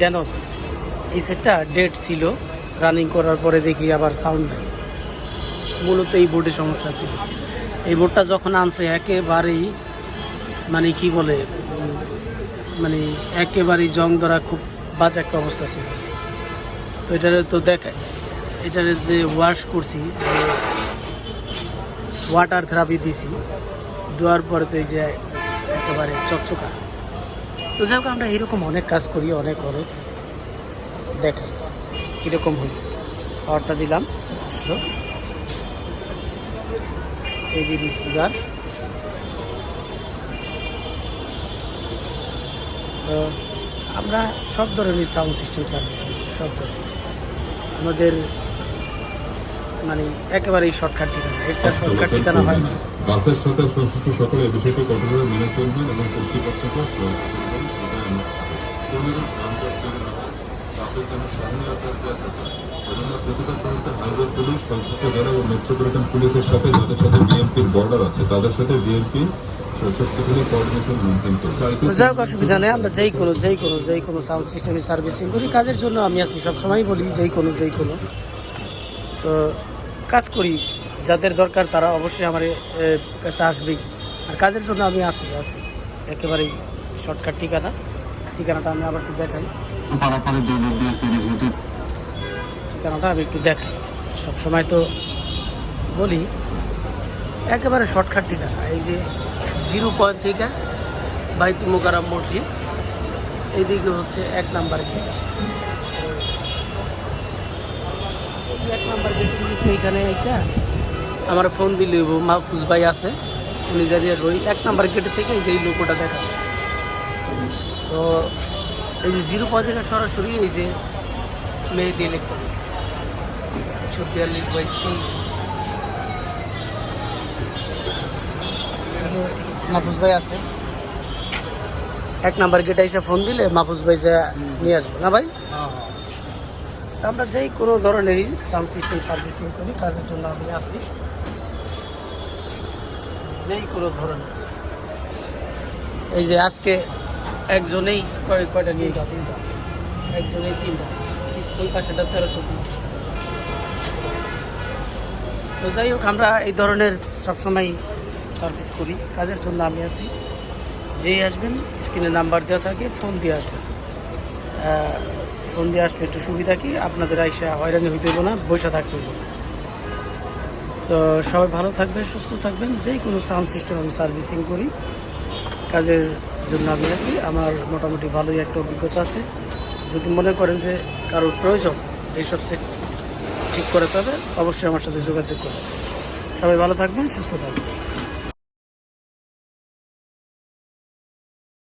দেন এই সেটটা ডেট ছিল। রানিং করার পরে দেখি আবার সাউন্ড মূলত এই বোর্ডে সমস্যা ছিল। এই বোর্ডটা যখন আনছে, একেবারেই মানে কি বলে মানে একেবারেই জং ধরা খুব বাজে একটা অবস্থা ছিল। তো এটারে তো দেখায় এটারে যে ওয়াশ করছি ওয়াটার থেরাপি দিছি, দেওয়ার পরে তো এই যে একেবারে চকচকা। তো যাই হোক, আমরা এরকম অনেক কাজ করি, অনেক অনেক। দেখাই কীরকম হই পাওয়ারটা দিলাম এই রিসিভার তো আমরা সব ধরনের সাউন্ড সিস্টেম সার্ভিস সব ধরনের। আমাদের মানে একেবারেই শর্টকাট ঠিকানা। এর চেয়ে শর্টকাট ঠিকানা হয় না। বাসের সাথে সংশ্লিষ্ট সকলে এই বিষয়টি কঠোরভাবে মেনে চলবেন এবং কর্তৃপক্ষকে সংশ্লিষ্ট জেলা এবং মেট্রোপলিটন পুলিশের সাথে যাদের সাথে বিএনপির বর্ডার আছে তাদের সাথে বিএনপি যাই হোক অসুবিধা নেই আমরা যেই কোনো যেই কোনো যেই কোনো সাউন্ড সিস্টেমে সার্ভিসিং করি কাজের জন্য আমি আছি সবসময় বলি যেই কোনো যেই কোনো। তো কাজ করি যাদের দরকার তারা অবশ্যই আমার কাছে আসবেই আর কাজের জন্য আমি আসি আসি। একেবারেই শর্টকাট ঠিকানা। ঠিকানাটা আমি আবার একটু দেখাই। ঠিকানাটা আমি একটু দেখাই। সবসময় তো বলি একেবারে শর্টকাট ঠিকানা। এই যে জিরো পয়েন্ট থেকে বাইতু মোকারাম মসজিদ। এদিকে হচ্ছে এক নাম্বার গেট। এক নাম্বার গেট এইখানে এসে আমার ফোন দিলে মাহফুজ ভাই আছে উনি জানিয়ে রই এক নাম্বার গেটে থেকে এই লোকটা দেখা। তো এই যে জিরো পয়েন্ট থেকে সরাসরি এই যে মেহেদি ইলেকট্রনিক্স চুটিয়াল্লিশ বাই সি মাহফুজ ভাই আছে। এক নাম্বার গেটে এসে ফোন দিলে মাহফুজ ভাই যা নিয়ে আসব না ভাই? তা আমরা যেই কোনো ধরনেরই সাউন্ড সিস্টেম সার্ভিসিং করি কাজের জন্য আমি আসি। যেই কোনো ধরনের। এই যে আজকে একজনেই কয় কয়টা নিয়ে তিনটা। একজনেই তিনটা। স্কুল পাশেটা তেরোশো তো যাই হোক আমরা এই ধরনের সবসময় সার্ভিস করি। কাজের জন্য আমি আছি। যেই আসবেন, স্ক্রিনে নাম্বার দেওয়া থাকে, ফোন দিয়ে আসবেন। ফোন দিয়ে আসলে একটু সুবিধা কি? আপনাদের আইসা হয়রানি হইতে না, বসে থাকতে হইব। তো সবাই ভালো থাকবেন, সুস্থ থাকবেন। যেই কোনো সাউন্ড সিস্টেম আমি সার্ভিসিং করি। কাজের জন্য আমি আছি। আমার মোটামুটি ভালোই একটা অভিজ্ঞতা আছে। যদি মনে করেন যে কারোর প্রয়োজন, এইসব সেট ঠিক করে তবে অবশ্যই আমার সাথে যোগাযোগ করবেন। সবাই ভালো থাকবেন, সুস্থ থাকবেন।